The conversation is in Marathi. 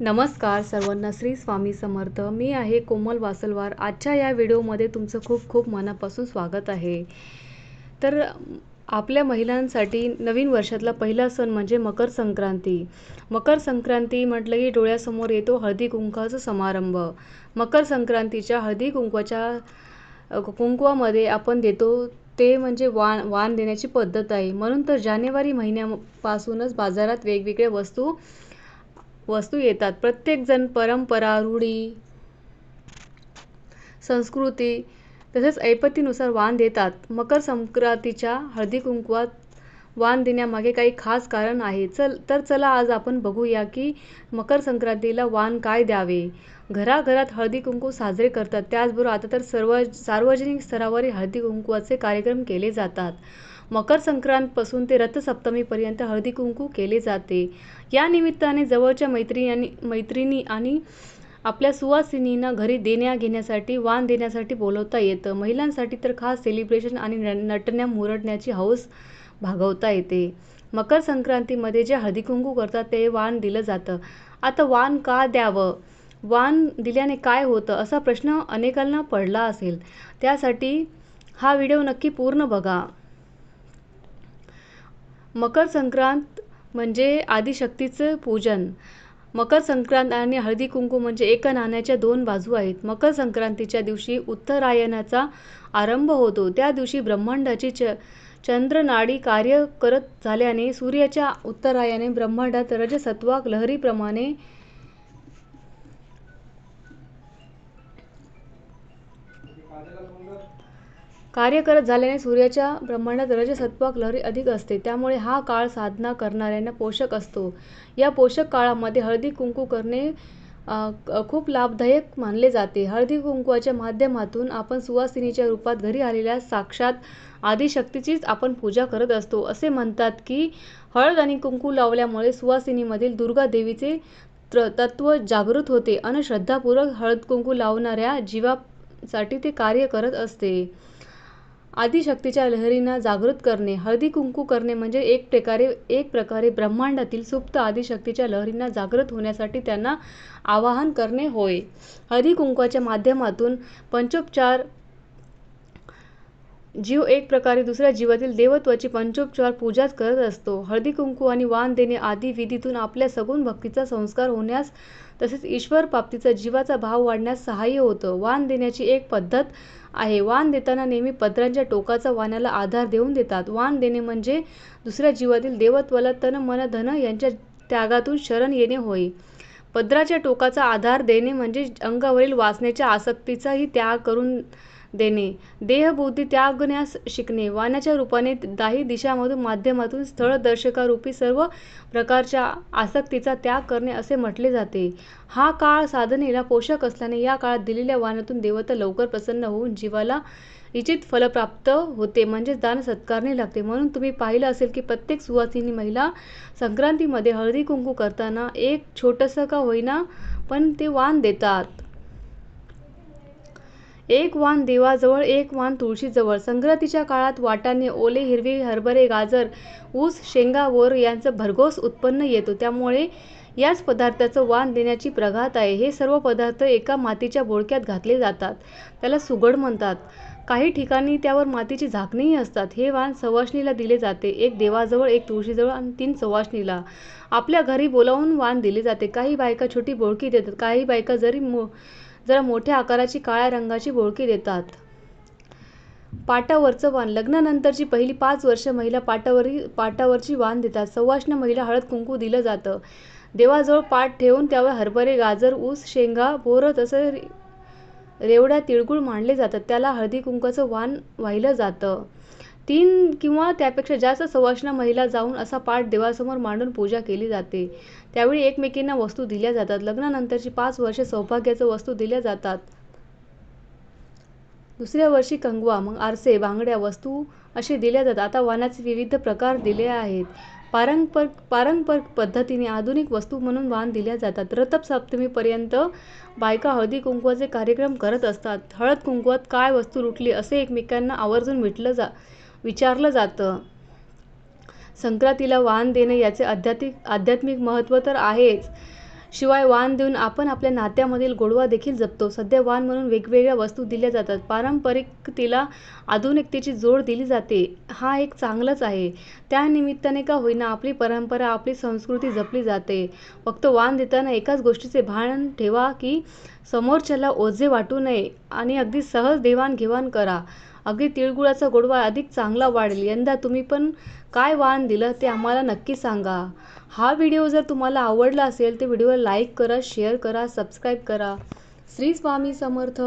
नमस्कार सर्वांना श्री स्वामी समर्थ. मी आहे कोमल वासलवार. आजच्या या व्हिडिओमध्ये तुमचं खूप खूप मनापासून स्वागत आहे. तर आपल्या महिलांसाठी नवीन वर्षातला पहिला सण म्हणजे मकर संक्रांती. मकर संक्रांती म्हटलं की डोळ्यासमोर येतो हळदी कुंकवाचा समारंभ. मकर संक्रांतीच्या हळदी कुंकवाच्या कुंकवामध्ये आपण देतो ते म्हणजे वाण वाण देण्याची पद्धत आहे. म्हणून तर जानेवारी महिन्यापासूनच बाजारात वेगवेगळ्या वस्तू वस्तू येतात. प्रत्येकजण परंपरा रूढी संस्कृती तसेच ऐपतीनुसार वाण देतात. मकर संक्रांतीच्या हळदी कुंकवात वाण देण्यामागे काही खास कारण आहे. चल तर चला आज आपण बघूया की मकर संक्रांतीला वाण काय द्यावे? घराघरात हळदी कुंकू साजरे करतात. त्याचबरोबर आता तर सर्व सार्वजनिक स्तरावर हळदी कुंकवाचे कार्यक्रम केले जातात. मकर संक्रांतपासून ते रथसप्तमीपर्यंत हळदी कुंकू केले जाते. या निमित्ताने जवळच्या मैत्रिणी आणि मैत्रिणी आणि आपल्या सुवासिनींना घरी देण्या घेण्यासाठी वाण देण्यासाठी बोलवता येतं. महिलांसाठी तर खास सेलिब्रेशन आणि नटण्या मुरडण्याची हौस भागवता येते. मकर संक्रांतीमध्ये जे हळदी कुंकू करतात ते वाण दिलं जातं. आता वाण का द्यावं? वाण दिल्याने काय होतं? असा प्रश्न अनेकांना पडला असेल. त्यासाठी हा व्हिडिओ नक्की पूर्ण बघा. मकर संक्रांत म्हणजे आदिशक्तीचं पूजन. मकर संक्रांत आणि हळदी कुंकू म्हणजे एका नाण्याच्या दोन बाजू आहेत. मकर संक्रांतीच्या दिवशी उत्तरायणाचा आरंभ होतो. त्या दिवशी ब्रह्मांडाची च चंद्रनाडी कार्य करत झाल्याने सूर्याच्या उत्तरायाने ब्रह्मांडात रजसत्वाक लहरीप्रमाणे कार्य करत झाल्याने सूर्याच्या ब्रह्मांडात रजसत्वाक लहरी अधिक असते. त्यामुळे हा काळ साधना करणाऱ्यांना पोषक असतो. या पोषक काळामध्ये हळदी कुंकू करणे खूप लाभदायक मानले जाते. हळदी कुंकवाच्या माध्यमातून आपण सुवासिनीच्या रूपात घरी आलेल्या साक्षात आदिशक्तीचीच आपण पूजा करत असतो. असे म्हणतात की हळद आणि कुंकू लावल्यामुळे सुवासिनीमधील दुर्गा देवीचे तत्व जागृत होते. आणि श्रद्धापूर्वक हळद कुंकू लावणाऱ्या जीवासाठी ते कार्य करत असते. आदिशक्तीच्या लहरींना जागृत करणे हळदी कुंकू करणे म्हणजे एक प्रकारे एक प्रकारे ब्रह्मांडातील सुप्त आदिशक्तीच्या लहरींना जागृत होण्यासाठी त्यांना आवाहन करणे होय. हळदी कुंकवाच्या माध्यमातून पंचोपचार जीव एक प्रकारे दुसऱ्या जीवातील देवत्वाची पंचोपचार पूजाच करत असतो. हळदी कुंकू आणि वाण देणे आदी विधीतून आपल्या सगुण भक्तीचा संस्कार होण्यास तसेच ईश्वर प्राप्तीचा जीवाचा भाव वाढण्यास सहाय्य होतं. वाण देण्याची एक पद्धत आहे. वाण देताना नेहमी पत्रांच्या टोकाचा वाण्याला आधार देऊन देतात. वाण देणे म्हणजे दुसऱ्या जीवातील देवत्वाला तन मन धन यांच्या त्यागातून शरण येणे होय. पदराच्या टोकाचा आधार देणे म्हणजे अंगावरील वासनेच्या आसक्तीचाही त्याग करून देणे. देहबुद्धी त्यागण्यास शिकणे. वाण्याच्या रूपाने दाही दिशामधून माध्यमातून स्थळदर्शकारूपी सर्व प्रकारच्या आसक्तीचा त्याग करणे असे म्हटले जाते. हा काळ साधनेला पोषक असल्याने या काळात दिलेल्या वाण्यातून देवता लवकर प्रसन्न होऊन जीवाला इच्छित फलप्राप्त होते. म्हणजेच दान सत्कारणे लागते. म्हणून तुम्ही पाहिलं असेल की प्रत्येक सुवासिनी महिला संक्रांतीमध्ये हळदी कुंकू करताना एक छोटंसं का होईना पण ते वाण देतात. एक वाण देवाजवळ एक वाण तुळशीजवळ. संक्रांतीच्या काळात वाटाणे ओले हिरवे हरभरे गाजर ऊस शेंगा वर यांचं भरघोस उत्पन्न येतो. त्यामुळे याच पदार्थाचं वाण देण्याची प्रघात आहे. हे सर्व पदार्थ एका मातीच्या बोळक्यात घातले जातात. त्याला सुगड म्हणतात. काही ठिकाणी त्यावर मातीची झाकणीही असतात. हे वाण सवाष्णीला दिले जाते. एक देवाजवळ एक तुळशीजवळ आणि तीन सवाष्णीला आपल्या घरी बोलावून वाण दिले जाते. काही बायका छोटी बोळकी देतात. काही बायका जरी मो जरा मोठ्या आकाराची काळ्या रंगाची बोळकी देतात. पाटावरचं वाण लग्नानंतरची पहिली पाच वर्ष महिला पाटावरी पाटावरची वाण देतात. सवाष्ण महिला हळद कुंकू दिलं जातं. देवाजवळ पाट ठेवून त्यावर हरभरे गाजर ऊस शेंगा बोरं तसं रेवड्या तिळगुळ मांडले जातात. त्याला हळदी कुंकाचं वाण वाहिलं जातं. तीन किंवा त्यापेक्षा जास्त सवाष्ण महिला जाऊन असा पाठ देवासमोर मांडून पूजा केली जाते. त्यावेळी एकमेकींना वस्तू दिल्या जातात. लग्नानंतरची पाच वर्षे सौभाग्याचं वस्तू दिल्या जातात. दुसऱ्या वर्षी कंगवा मग आरसे बांगड्या वस्तू असे दिल्या जातात. आता वाणाचे विविध प्रकार दिले आहेत. पारंपरिक पारंपरिक पद्धतीने आधुनिक वस्तू म्हणून वाण दिल्या जातात. रथसप्तमीपर्यंत बायका हळदी कुंकवाचे कार्यक्रम करत असतात. हळद कुंकवात काय वस्तू लुटली असे एकमेकांना आवर्जून मिटलं जा विचारलं जातं संक्रांतीला वाण देणे याचे आध्यात्मिक आध्यात्मिक महत्त्व तर आहेच शिवाय वाण देऊन आपण आपल्या नात्यामधील गोडवा देखील जपतो. सध्या वाण म्हणून वेगवेगळ्या वस्तू दिल्या जातात. पारंपरिकतेला आधुनिकतेची जोड दिली जाते. हा एक चांगलंच आहे. त्यानिमित्ताने का होईना आपली परंपरा, आपली संस्कृती जपली जाते. फक्त वाण देताना एकाच गोष्टीचे भान ठेवा की समोरच्याला ओझे वाटू नये आणि अगदी सहज देवाणघेवाण करा. अगदी तिळगुळाचा गोडवा अधिक चांगला वाढेल. यंदा तुम्ही पण काय वाण दिलं ते आम्हाला नक्की सांगा. हा व्हिडिओ जर तुम्हाला आवडला असेल तर व्हिडिओला लाईक करा, शेअर करा, सबस्क्राईब करा. श्री स्वामी समर्थ